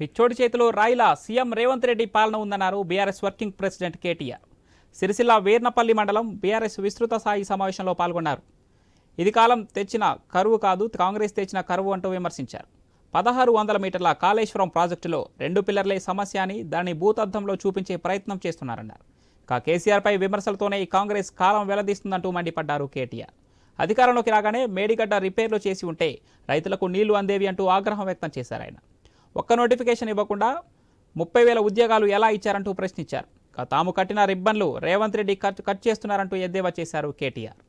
పిచ్చోడి చేతిలో రాయిలా సీఎం రేవంత్ రెడ్డి పాలన ఉందన్నారు BRS working president KTR. Sircilla Veernapalli మండలం బీఆర్ఎస్ విస్తృత స్థాయి సమావేశంలో పాల్గొన్నారు. ఇది కాలం తెచ్చిన కరువు కాదు కాంగ్రెస్ తెచ్చిన కరువు అంటూ విమర్శించారు. పదహారు వందల మీటర్ల కాళేశ్వరం ప్రాజెక్టులో రెండు పిల్లర్లే సమస్య అని దాన్ని భూతద్దంలో చూపించే ప్రయత్నం చేస్తున్నారన్నారు. ఇక కేసీఆర్పై విమర్శలతోనే కాంగ్రెస్ కాలం వెలదీస్తుందంటూ మండిపడ్డారు కేటీఆర్. అధికారంలోకి రాగానే మేడిగడ్డ రిపేర్లు చేసి ఉంటే రైతులకు నీళ్ళు అందేవి అంటూ ఆగ్రహం వ్యక్తం చేశారు ఆయన. ఒక్క నోటిఫికేషన్ ఇవ్వకుండా ముప్పై వేల ఉద్యోగాలు ఎలా ఇచ్చారంటూ ప్రశ్నించారు. తాము కట్టిన రిబ్బన్లు రేవంత్ రెడ్డి కట్ కట్ చేస్తున్నారంటూ ఎద్దేవా చేశారు కేటీఆర్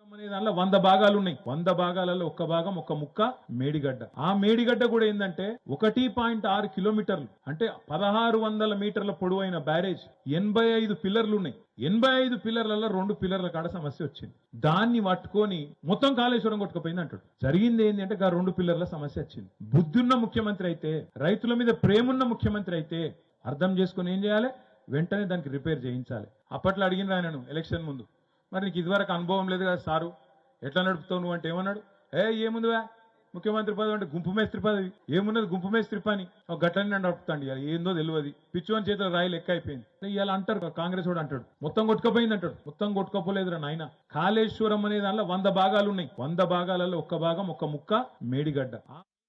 అనే దానిలో వంద భాగాలు ఉన్నాయి వంద భాగాలలో ఒక్క భాగం ఒక ముక్క మేడిగడ్డ. ఆ మేడిగడ్డ కూడా ఏంటంటే ఒకటి పాయింట్ ఆరు కిలోమీటర్లు అంటే పదహారు వందల మీటర్ల పొడవైన బ్యారేజ్. ఎనభై ఐదు పిల్లర్లు ఉన్నాయి ఎనభై ఐదు పిల్లర్లలో రెండు పిల్లర్ల కాడ సమస్య వచ్చింది. దాన్ని పట్టుకొని మొత్తం కాళేశ్వరం కొట్టుకుపోయింది అంటాడు. జరిగింది ఏంటి అంటే ఆ రెండు పిల్లర్ల సమస్య వచ్చింది. బుద్ధున్న ముఖ్యమంత్రి అయితే రైతుల మీద ప్రేమున్న ముఖ్యమంత్రి అయితే అర్థం చేసుకొని ఏం చేయాలి? వెంటనే దానికి రిపేర్ చేయించాలి. అప్పట్లో అడిగిన ఆయనను ఎలక్షన్ ముందు. మరి నీకు ఇదివరకు అనుభవం లేదు కదా సారు? ఎట్లా నడుపుతావు నువ్వు అంటే ఏమన్నాడు? ఏ ఏముందివా? ముఖ్యమంత్రి పదవి అంటే గుంపు మేస్త్రి పదవి. ఏమున్నది గుంపు మేస్త్రి పని? ఒక గట్లని నడుపుతాండి ఇవాళ ఏందో తెలియదు. పిచ్చివని చేతిలో రాయి లెక్క అయిపోయింది. ఇవాళ అంటారు కాంగ్రెస్ వాడు అంటాడు. మొత్తం కొట్టుకపోయింది అంటాడు. మొత్తం కొట్టుకోపోలేదురా నాయన. కాళేశ్వరం అనే దానిలో వంద భాగాలు ఉన్నాయి. వంద భాగాలలో ఒక్క భాగం ఒక ముక్క మేడిగడ్డ.